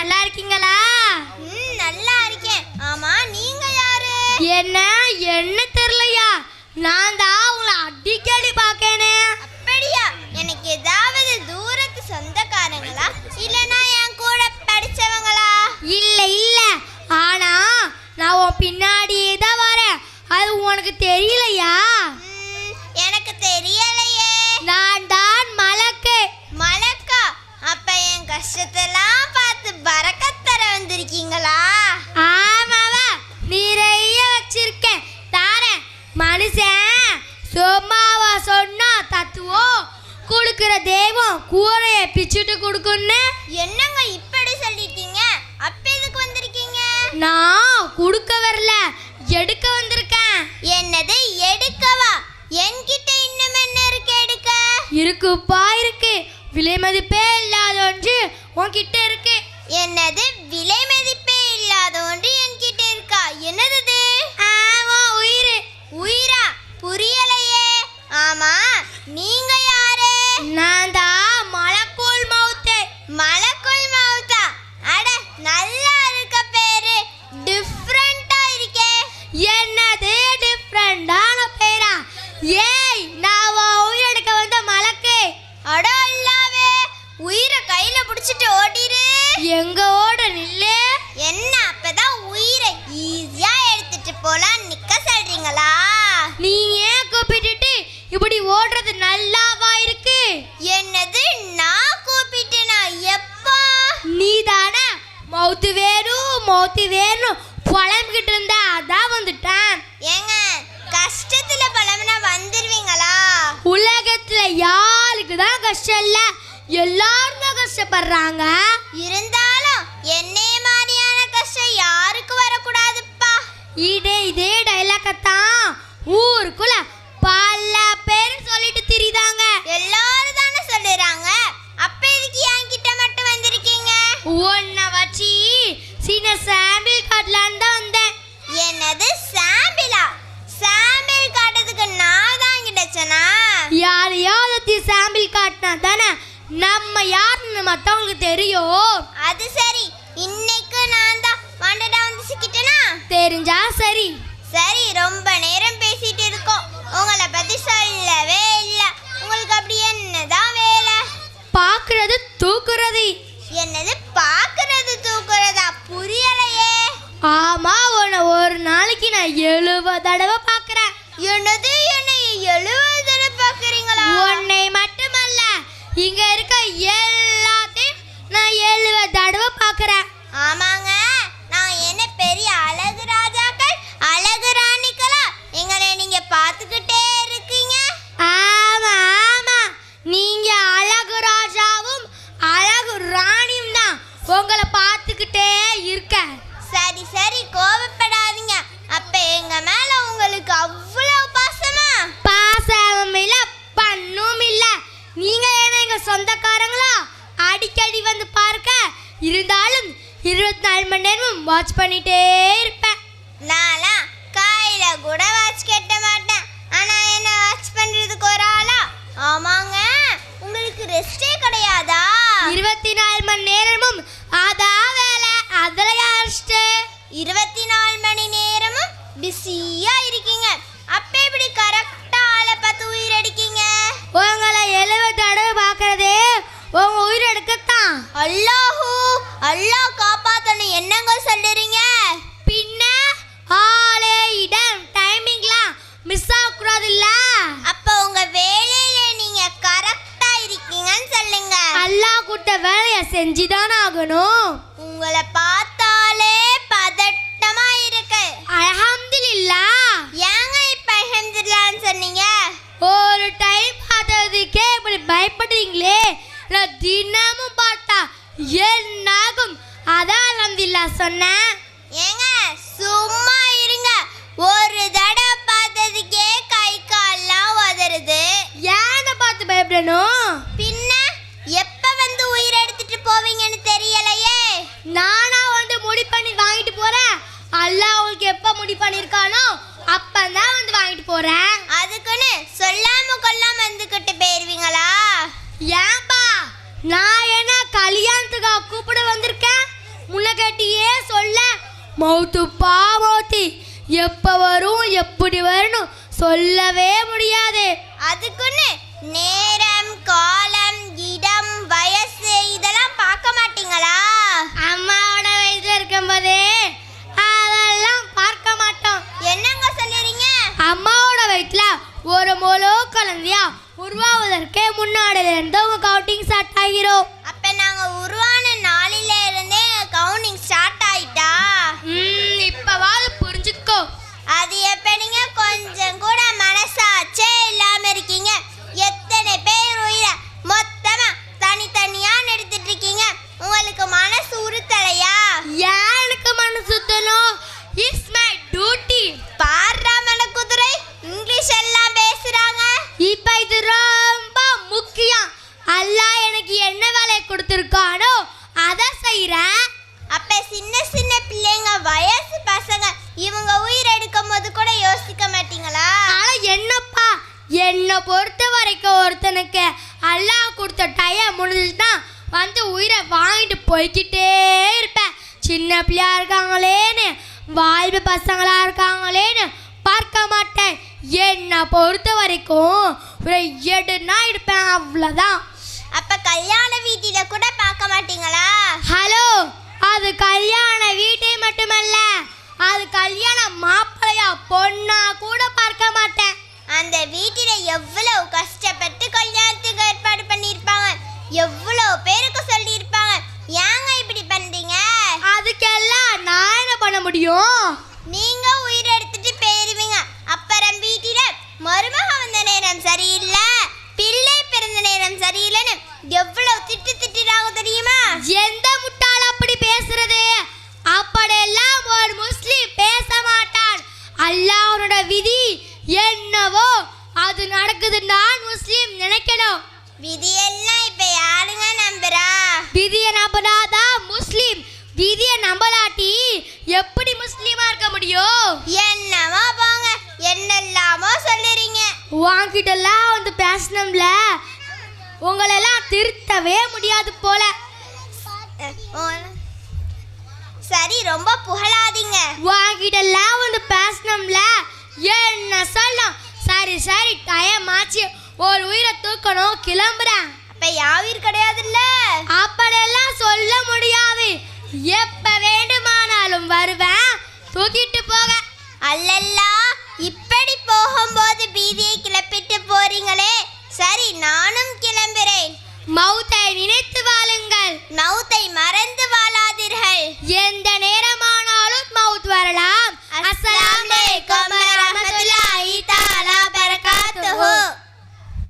நல்லா இருக்கீங்களா? ம் நல்லா இருக்கேன். ஆமா நீங்க யாரு? என்ன என்ன தெரியலையா? நான் தான் உங்களை அடிக்கடி பார்க்கனே. அப்படியா? எனக்கு ஏதாவது தூரத்து சொந்தக்காரங்களா? இல்லனா என் கூட படிச்சவங்களா? இல்ல இல்ல. ஆனா நான் உன் பின்னாடியே தான் வரேன். அது உனக்கு தெரியலையா? கொடுக்குன்னு என்னங்க இப்படி சொல்லிட்டீங்க? அப்ப எதுக்கு வந்திருக்கீங்க? நான் கொடுக்க வரல. எடுக்க வந்திருக்கேன். என்னது எடுக்கவா? என்கிட்ட இன்னும் என்ன இருக்கு எடுக்க? இருக்குப்பா இருக்கு. விலை மதிப்பே இல்லாத ஒன்று உன்கிட்ட இருக்கு. என்னது விலை ஓடுறது நல்லாவா இருக்கு? என்னது? நான் கூப்பிட்டேனா? எப்பா? நீ தானே மௌத்து வேணும் மௌத்து வேணும் புலம்பிக்கிட்டு இருந்த அதான் வந்துட்டேன். ஏங்க கஷ்டத்துல பழம்னா வந்துருவீங்களா? உலகத்துல யாருக்கு தான் கஷ்டம் இல்ல? எல்லாரும் தான் கஷ்டப்படுறாங்க. இருந்தாலும் என்னைய மாதிரியான கஷ்டம் யாருக்கு வரக்கூடாதுப்பா? இதே இதே டைலாக்கத்தான் யாரையாவது சாம்பிள் காட்டினா தானே? நம்ம யாருன்னு மற்றவங்களுக்கு தெரியும். அது சரி. இன்னைக்கு நான் தான் வாண்டடா வந்து சிக்கிட்டேனா? தெரிஞ்சா சரி. சரி ரொம்ப நேரம் பேசிட்டு இருக்கோம். உங்களை பத்தி சொல்லவே இல்லை. உங்களுக்கு அப்படி என்னதான் வேலை? பார்க்கறது தூக்குறது. என்னது? பார்க்கறது தூக்குறதா? புரியலையே. ஆமா உன்னை ஒரு நாளைக்கு நான் எழுபது தடவை பார்க்கறேன் என்னது என்னை எழுபது தடவை பார்க்குறீங்களா உன்னை மட்டுமல்ல இங்க இருக்க எல்லாத்தையும் நான் எழுபது தடவை பார்க்கறேன் ஆமாங்க நான் என்ன பெரிய அழகு ராஜாக்கள் அழகு ராணிகளா எங்களை நீங்க பார்த்துக்கிட்டே இருக்கீங்க ஆமா ஆமா நீங்க அழகு ராஜாவும் அழகு ராணியும் தான் உங்களை பார்த்துக்கிட்டே இருக்க சரி சரி கோபப்படாதீங்க அப்ப எங்க மேல உங்களுக்கு அவ்வளவு பாசமா பாசமும் இல்ல பண்ணும் இல்ல நீங்க ஏன்னா எங்க சொந்தக்காரங்களா? அடிக்கடி வந்து பார்க்க இருந்தாலும் இருபத்தி நாலு மணி நேரமும் வாட்ச் பண்ணிட்டே இருப்பேன். நான்லாம் காயில கூட வாட்ச் கட்ட மாட்டேன். ஆனா என்ன வாட்ச் பண்றதுக்கு ஒரு ஆளா? ஆமாங்க. உங்களுக்கு ரெஸ்டே கிடையாதா? இருபத்தி நாலு மணி நேரமும் அல்லாஹ் காப்பாத்தணும். என்னங்க சொல்லுறீங்க? பின்ன ஆளே இடம். டைமிங்லாம் மிஸ் ஆகக்கூடாதுல்ல? அப்ப உங்க வேலையில நீங்க கரெக்டா இருக்கீங்கன்னு சொல்லுங்க. அல்லாஹ் கொடுத்த வேலையை செஞ்சுதான் ஆகணும். உங்களை பார்த்தாலே பதட்டமா இருக்கு. அல்ஹம்துலில்லாஹ் ஏங்க இப்ப அல்ஹம்துலில்லாஹ்னு சொன்னீங்க? ஒரு டைம் பார்த்ததுக்கே இப்படி பயப்படுறீங்களே. நான் தினமும் பார்த்தா என்னாகும் அல்ஹம்துலில்லாஹ் சொன்னேன் ஏங்க? சும்மா இருங்க. ஒரு தடவை பார்த்ததுக்கே கை கால்லாம் உதறுது ஏனை பார்த்து பயப்படணும்? பின்ன? எப்ப வந்து உயிர் எடுத்துட்டு போவீங்கன்னு தெரியலையே. நானா வந்து முடி பண்ணி வாங்கிட்டு போறேன். அல்லாஹ் உங்களுக்கு எப்ப முடி பண்ணிருக்கானோ அப்பதான் வந்து வாங்கிட்டு போறேன் அதுக்குன்னு சொல்லாம கொல்லாம வந்துகிட்டு போயிருவீங்களா ஏன்பா நான் என்ன கல்யாணத்துக்கா கூப்பிட வந்திருக்கேன் மௌத்துப்பா மௌத்தி எப்போ வரும் எப்படி வரணும் சொல்லவே முடியாது. அதுக்குன்னு நேரம் காலம் இடம் வயசு இதெல்லாம் பார்க்க மாட்டீங்களா? அம்மாவோட வயசுல இருக்கும்போதே அதெல்லாம் பார்க்க மாட்டோம். என்னங்க சொல்லுறீங்க? அம்மாவோட வயிற்றுல ஒரு முழு குழந்தையா உருவாவதற்கே முன்னாடில இருந்து உங்க கவுண்டிங் ஸ்டார்ட் ஆகிரும் அப்ப நாங்க உருவான நாளில இருந்தே கவுண்டிங் ஸ்டார்ட் ஆயிட்டா ம், இப்பவாது புரிஞ்சுக்கோ அது எப்படிங்க கொஞ்சம் கூட மனசாச்சே இல்லாம இருக்கீங்க எத்தனை பேர் உயிரை மொத்தமா தனித்தனியா எடுத்துட்டு இருக்கீங்க உங்களுக்கு மனசு உறுத்தலையா ஏன் எனக்கு மனசு சுத்தணும் இஸ் மை டியூட்டி பாடுறா மனக்குதிரை இங்கிலீஷ் எல்லாம் பேசுறாங்க இப்ப இது ரொம்ப முக்கியம் அல்லாஹ் எனக்கு என்ன வேலையை கொடுத்துருக்கானோ அதை செய்கிறேன் அப்ப சின்ன சின்ன பிள்ளைங்க வயசு பசங்க இவங்க உயிர் எடுக்கும் போது கூட யோசிக்க மாட்டீங்களா? ஆனா என்னப்பா? என்னை பொறுத்த வரைக்கும் ஒருத்தனுக்கு அல்லாஹ் கொடுத்த டயம் முடிஞ்சுச்சுன்னா வந்து உயிரை வாங்கிட்டு போய்க்கிட்டே இருப்பேன். சின்ன பிள்ளையா இருக்காங்களேன்னு வாழ்வு பசங்களா இருக்காங்களேன்னு பார்க்க மாட்டேன். என்னை பொறுத்த வரைக்கும் ஒரு எடுனா இருப்பேன் அவ்வளோதான் அப்ப கல்யாண வீட்டில கூட பார்க்க மாட்டீங்களா? ஹலோ அது கல்யாண வீட்டை மட்டுமல்ல. அது கல்யாண மாப்பிள்ளையா பொண்ணா கூட பார்க்க மாட்டேன் அந்த வீட்டில எவ்வளவு கஷ்டப்பட்டு கல்யாணத்துக்கு ஏற்பாடு பண்ணியிருப்பாங்க எவ்வளவு பேருக்கு சொல்லியிருப்பாங்க ஏங்க இப்படி பண்றீங்க அதுக்கெல்லாம் நான் என்ன பண்ண முடியும் நீங்க உயிர் எடுத்துட்டு போயிருவீங்க அப்புறம் வீட்டில மருமக வந்த நேரம் சரியில்லை பிள்ளை பிறந்த நேரம் சரியில்லைன்னு எவ்வளவு திட்டு திட்டுறாங்க தெரியுமா எந்த முட்டாள் அப்படி பேசுறது அப்படியெல்லாம் ஒரு முஸ்லிம் பேச மாட்டான் அல்லாஹ்வோட விதி என்னவோ அது நடக்குது நான் முஸ்லிம் நினைக்கணும். விதியெல்லாம் இப்ப யாருங்க நம்புறா? விதியை நம்பினாதான் முஸ்லிம். விதியை நம்பலாட்டி எப்படி முஸ்லீமா இருக்க முடியும்? என்னமோ போங்க என்னெல்லாமோ சொல்லுறீங்க. வாங்கிட்டெல்லாம் வந்து பேசணும்ல. உங்களெல்லாம் திருத்தவே முடியாது போல. சரி ரொம்ப புகழாதீங்க. வாங்கிட்டெல்லாம் வந்து பேசணும்ல. என்ன சொல்லும்? சரி சரி ஆச்சு ஒரு உயிரை தூக்கணும் கிளம்புறேன். அப்ப யாவீர் கிடையாதுல்ல? அப்படியெல்லாம் சொல்ல முடியாது. எப்ப வேண்டுமானாலும் வருவேன். தூக்கிட்டு போக அல்லல்லா இப்படி போகும்போது பீதியை கிளப்பிட்டு போறீங்களே. சரி நானும் கிளம்புறேன். மௌத்தை நினைத்து வாழுங்கள். மவுத்தை